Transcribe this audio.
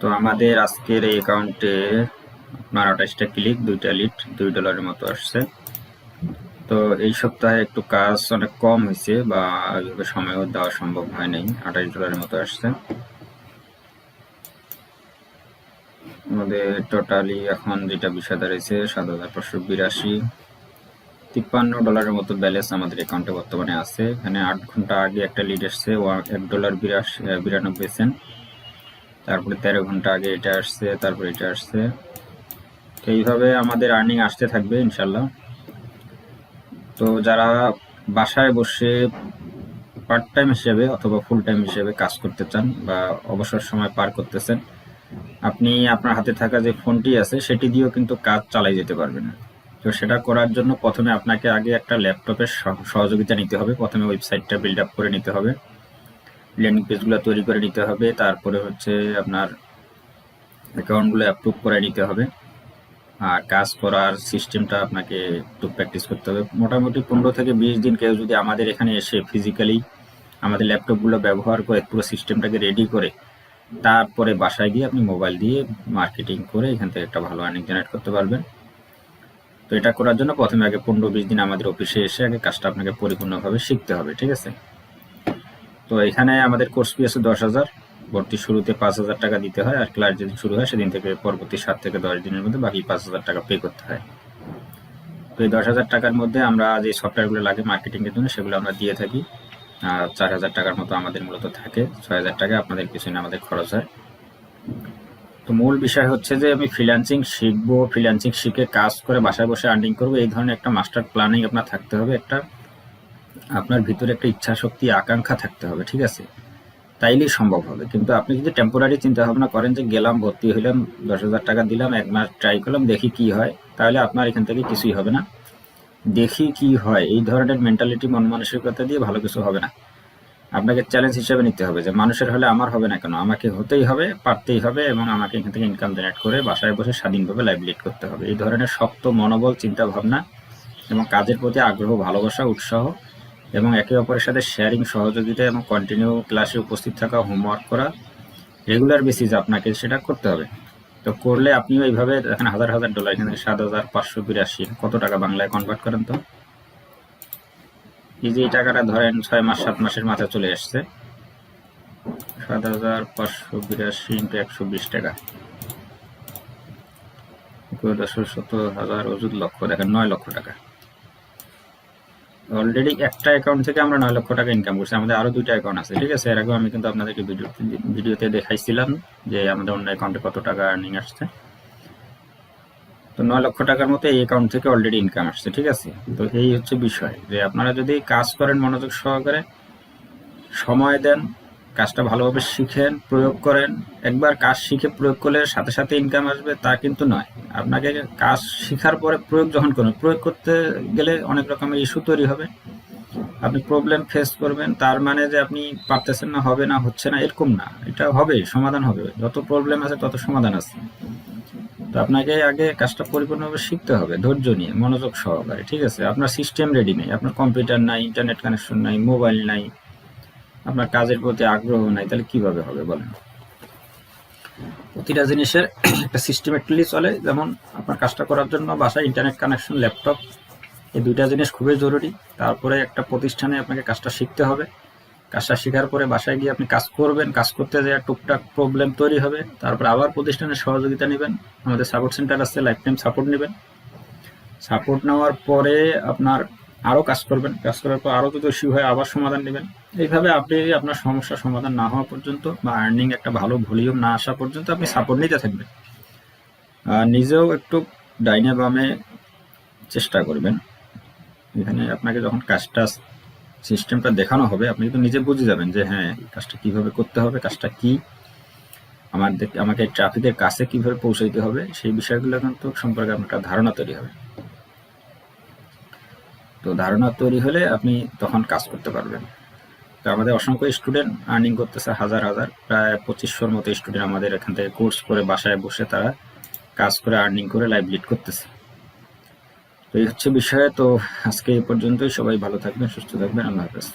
তো আমাদের আজকের এই অ্যাকাউন্টে আপনার আঠাশটা ক্লিক দুইটা লিড দুই ডলারের মতো আসছে। তো এই সপ্তাহে একটু কাজ অনেক কম হয়েছে বা ওইভাবে সময়ও দেওয়া সম্ভব হয় নাই। আঠাশ ডলারের মতো আসছে। আমাদের টোটালি এখন যেটা বিষয় দাঁড়িয়েছে সাত হাজার পাঁচশো বিরাশি। তিপ্পান্ন ডলারের মতো ব্যালেন্স আমাদের অ্যাকাউন্টে বর্তমানে আছে। এখানে আট ঘণ্টা আগে একটা লিড এসছে এক ডলার বিরাশি বিরানব্বই সেন্ট তারপরে তেরো ঘণ্টা আগে এটা আসছে, তারপরে এটা আসছে। তো এইভাবে আমাদের আর্নিং আসতে থাকবে ইনশাল্লাহ তো যারা বাসায় বসে পার্ট টাইম হিসেবে অথবা ফুল টাইম হিসেবে কাজ করতে চান বা অবসর সময় পার করতেছেন, আপনি আপনার হাতে থাকা যে ফোনটি আছে, সেটি দিয়েও কিন্তু কাজ চালাই যেতে পারবেন। তো সেটা করার জন্য প্রথমে আপনাকে আগে একটা ল্যাপটপের সহযোগিতা নিতে হবে। প্রথমে ওয়েবসাইটটা বিল্ড আপ করে নিতে হবে। ল্যান্ডিং পেজগুলো তৈরি করে নিতে হবে। তারপরে হচ্ছে আপনার অ্যাকাউন্টগুলো অ্যাপ্রুভ করে নিতে হবে। আর কাজ করার সিস্টেমটা আপনাকে একটু প্র্যাকটিস করতে হবে। মোটামুটি পনেরো থেকে বিশ দিন কেউ যদি আমাদের এখানে এসে ফিজিক্যালি আমাদের ল্যাপটপগুলো ব্যবহার করে, পুরো সিস্টেমটাকে রেডি করে, তারপরে বাসায় গিয়ে আপনি মোবাইল দিয়ে মার্কেটিং করে এখান থেকে একটা ভালো আর্নিং জেনারেট করতে পারবেন। তো এটা করার জন্য প্রথমে আগে পনেরো বিশ দিন আমাদের অফিসে এসে আগে কাজটা আপনাকে পরিপূর্ণভাবে শিখতে হবে, ঠিক আছে? তো এখানে আমাদের কোর্স ফি আছে দশ হাজার। ভর্তি শুরুতে পাঁচ হাজার টাকা দিতে হয় আর ক্লাস যেদিন শুরু হয় সেদিন থেকে পরবর্তী সাত থেকে দশ দিনের মধ্যে বাকি পাঁচ হাজার টাকা পে করতে হয়। তো এই দশ হাজার টাকার মধ্যে আমরা যে সফটওয়্যারগুলো লাগে মার্কেটিংয়ের জন্য সেগুলো আমরা দিয়ে থাকি। আর চার হাজার টাকার মতো আমাদের মূলত থাকে। ছয় হাজার টাকা আপনাদের পিছনে আমাদের খরচ হয়। তো মূল বিষয় হচ্ছে যে আমি ফ্রিল্যান্সিং শিখব। ফ্রিল্যান্সিং শিখে কাজ করে বাসায় বসে আর্নিং করব। এই ধরনের একটা মাস্টার প্ল্যানিং আপনার থাকতে হবে। একটা আপনার ভিতরে একটা ইচ্ছা শক্তি আকাঙ্ক্ষা থাকতে হবে, ঠিক আছে? তাইলেই সম্ভব হবে। কিন্তু আপনি যদি টেম্পোরারি চিন্তা ভাবনা করেন যে গেলাম, ভর্তি হইলাম, দশ হাজার টাকা দিলাম, এক মাস ট্রাই করলাম, দেখি কি হয়, তাহলে আপনার এখান থেকে কিছুই হবে না। দেখি কি হয়, এই ধরনের মেন্টালিটি মন মানসিকতা দিয়ে ভালো কিছু হবে না। আপনাকে চ্যালেঞ্জ হিসেবে নিতে হবে যে মানুষের হলে আমার হবে না কেন? আমাকে হতেই হবে, পারতেই হবে এবং আমাকে এখান থেকে ইনকাম জেনারেট করে বাসায় বসে স্বাধীনভাবে লাইভ লিড করতে হবে। এই ধরনের শক্ত, মনোবল চিন্তা ভাবনা এবং কাজের প্রতি আগ্রহ, ভালোবাসা, উৎসাহ এবং একে অপরের সাথে শেয়ারিং সহযোগিতা এবং কন্টিনিউ ক্লাসে উপস্থিত থাকা হোমওয়ার্ক করা রেগুলার বেসিস আপনাকে সেটা করতে হবে। তো করলে আপনিও এইভাবে এখানে হাজার হাজার ডলার এখানে সাত হাজার পাঁচশো বিরাশি, কত টাকা বাংলায় কনভার্ট করেন তো? এই যে এই টাকাটা ধরেন ছয় মাস, সাত মাসের মাথায় চলে আসছে। সাত হাজার পাঁচশো বিরাশি ইন্টু একশো বিশ টাকা। দশ শত হাজার ওষুধ লক্ষ, দেখেন নয় লক্ষ টাকা। অলরেডি একটা অ্যাকাউন্ট থেকে আমরা নয় লক্ষ টাকা ইনকাম করছি। আমাদের আরও দুইটা অ্যাকাউন্ট আছে, ঠিক আছে? এর আগেও আমি কিন্তু আপনাদেরকে ভিডিও ভিডিওতে দেখাইছিলাম যে আমাদের অন্য অ্যাকাউন্টে কত টাকা আর্নিং আসছে। তো নয় লক্ষ টাকার মতো এই অ্যাকাউন্ট থেকে অলরেডি ইনকাম আসছে, ঠিক আছে? তো এই হচ্ছে বিষয় যে আপনারা যদি কাজ করেন মনোযোগ সহকারে, সময় দেন কাজটা ভালোভাবে শিখেন, প্রয়োগ করেন। একবার কাজ শিখে প্রয়োগ করলে সাথে সাথে ইনকাম আসবে, তা কিন্তু নয়। আপনাকে কাজ শিখার পরে প্রয়োগ যখন করবেন প্রয়োগ করতে গেলে অনেক রকমের ইস্যু তৈরি হবে। আপনি প্রবলেম ফেস করবেন, তার মানে যে আপনি পারতেছেন না, হবে না, হচ্ছে না, এরকম না। এটা হবে, সমাধান হবে। যত প্রবলেম আছে, তত সমাধান আছে। তো আপনাকে আগে কাজটা পরিপূর্ণভাবে শিখতে হবে, ধৈর্য নিয়ে, মনোযোগ সহকারে, ঠিক আছে? আপনার সিস্টেম রেডি নেই, আপনার কম্পিউটার নাই ইন্টারনেট কানেকশন নাই মোবাইল নাই আপনার কাজের প্রতি আগ্রহ নাই, তাহলে কীভাবে হবে বলেন? প্রতিটা জিনিসের একটা সিস্টেমেটিকলি চলে। যেমন আপনার কাজটা করার জন্য বাসায় ইন্টারনেট কানেকশন ল্যাপটপ এই দুইটা জিনিস খুবই জরুরি। তারপরে একটা প্রতিষ্ঠানে আপনাকে কাজটা শিখতে হবে। কাজটা শেখার পরে বাসায় গিয়ে আপনি কাজ করবেন, কাজ করতে যেয়ে টুকটাক প্রবলেম তৈরি হবে, তারপর আবার প্রতিষ্ঠানের সহযোগিতা নেবেন। আমাদের সাপোর্ট সেন্টার আছে লাইফ টাইম সাপোর্ট নেবেন। সাপোর্ট নেওয়ার পরে আপনার আরও কাজ করবেন, কাজ করার পর আরও যদি ইস্যু হয় আবার সমাধান নেবেন। এইভাবে আপনি আপনার সমস্যার সমাধান না হওয়া পর্যন্ত বা আর্নিং একটা ভালো ভলিউম না আসা পর্যন্ত আপনি সাপোর্ট নিতে থাকবেন। নিজেও একটু ডাইনে বামে চেষ্টা করবেন। এখানে আপনাকে যখন কাজটা সিস্টেমটা দেখানো হবে, আপনি কিন্তু নিজে বুঝে যাবেন যে হ্যাঁ কাজটা কীভাবে করতে হবে, কাজটা কি? আমার আমাকে ট্রাফিকের কাছে কীভাবে পৌঁছাইতে হবে, সেই বিষয়গুলো কিন্তু সম্পর্কে আপনার ধারণা তৈরি হবে। তো ধারণা তৈরি হলে আপনি তখন কাজ করতে পারবেন। তো আমাদের অসংখ্য স্টুডেন্ট আর্নিং করতেছে হাজার হাজার, প্রায় পঁচিশশোর মতো স্টুডেন্ট আমাদের এখান থেকে কোর্স করে বাসায় বসে তারা কাজ করে আর্নিং করে লাইভ লিড করতেছে। তো এই হচ্ছে বিষয়ে, তো আজকে এই পর্যন্তই। সবাই ভালো থাকবেন, সুস্থ থাকবেন। আল্লাহ হাফেজ।